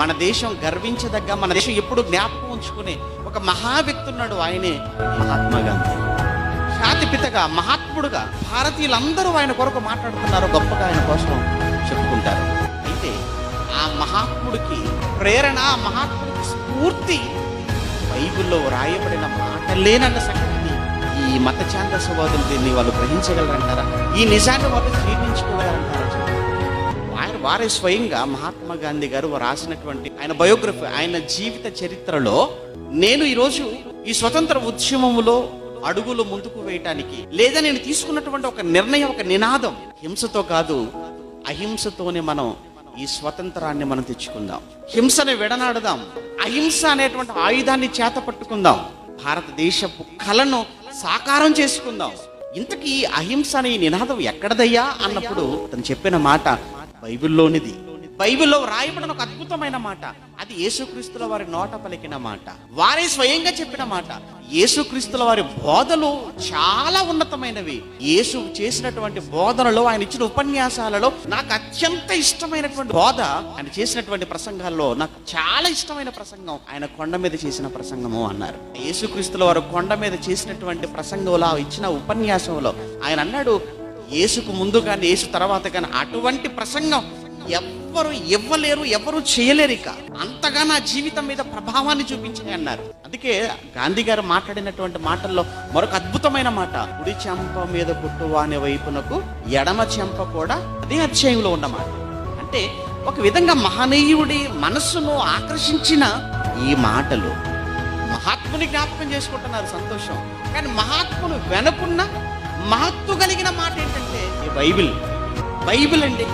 మన దేశం గర్వించదగ్గ మన దేశం ఎప్పుడు జ్ఞాపకం ఉంచుకునే ఒక మహా వ్యక్తి ఉన్నాడు ఆయనే మహాత్మా గాంధీ. జాతిపితగా మహాత్ముడుగా భారతీయులందరూ ఆయన కొరకు మాట్లాడుతున్నారు గొప్పగా ఆయన కోసం చెప్పుకుంటారు. అయితే ఆ మహాత్ముడికి ప్రేరణ ఆ మహాత్ముడికి స్ఫూర్తి బైబిల్లో రాయబడిన మాటలేనన్న సంగతిని ఈ మత ఛాందసవాదులు దీన్ని వాళ్ళు గ్రహించగలరంటారా? ఈ నిజాన్ని వాళ్ళు జీర్ణించుకోగలరంటారా వారే స్వయంగా మహాత్మా గాంధీ గారు రాసినటువంటి ఆయన బయోగ్రఫీ ఆయన జీవిత చరిత్రలో నేను ఈరోజు ఈ స్వతంత్ర ఉద్యమంలో అడుగులు ముందుకు వేయటానికి లేదా నేను తీసుకున్నటువంటి ఒక నిర్ణయం ఒక నినాదం హింసతో కాదు అహింసతోనే మనం ఈ స్వతంత్రాన్ని మనం తెచ్చుకుందాం. హింసని విడనాడదాం అహింస అనేటువంటి ఆయుధాన్ని చేత పట్టుకుందాం భారతదేశపు కళను సాకారం చేసుకుందాం. ఇంతకీ అహింస అనే ఈ నినాదం ఎక్కడదయ్యా? అన్నప్పుడు తను చెప్పిన మాట బైబిల్లోనిది. బైబిల్లో రాయబడిన ఒక అద్భుతమైన మాట. అది యేసుక్రీస్తుల వారి నోట పలికిన మాట. వారే స్వయంగా చెప్పిన మాట. యేసుక్రీస్తుల వారి బోధలు చాలా ఉన్నతమైనవి. యేసు చేసినటువంటి బోధనలో ఆయన ఇచ్చిన ఉపన్యాసాలలో నాకు అత్యంత ఇష్టమైనటువంటి బోధ ఆయన చేసినటువంటి ప్రసంగాల్లో నాకు చాలా ఇష్టమైన ప్రసంగం ఆయన కొండ మీద చేసిన ప్రసంగము అన్నారు. యేసుక్రీస్తుల వారు కొండ మీద చేసినటువంటి ప్రసంగంలో ఇచ్చిన ఉపన్యాసంలో ఆయన అన్నాడు యేసుకు ముందు కానీ యేసు తర్వాత కానీ అటువంటి ప్రసంగం ఎవ్వరు ఇవ్వలేరు ఎవరు చేయలేరు ఇక. అంతగా నా జీవితం మీద ప్రభావాన్ని చూపించాయి అన్నారు. అందుకే గాంధీ గారు మాట్లాడినటువంటి మాటల్లో మరొక అద్భుతమైన మాట. కుడి చెంప మీద కుట్టువాని వైపునకు ఎడమ చెంప కూడా అదే అధ్యాయంలో ఉన్న మాట అంటే ఒక విధంగా మహనీయుడి మనస్సును ఆకర్షించిన ఈ మాటలు మహాత్ముని జ్ఞాపకం చేసుకుంటున్నారు సంతోషం. కానీ మహాత్ములు వెనుకున్న మహత్తు కలిగిన మాట ఏంటంటే బైబిల్. బైబిల్ అండి.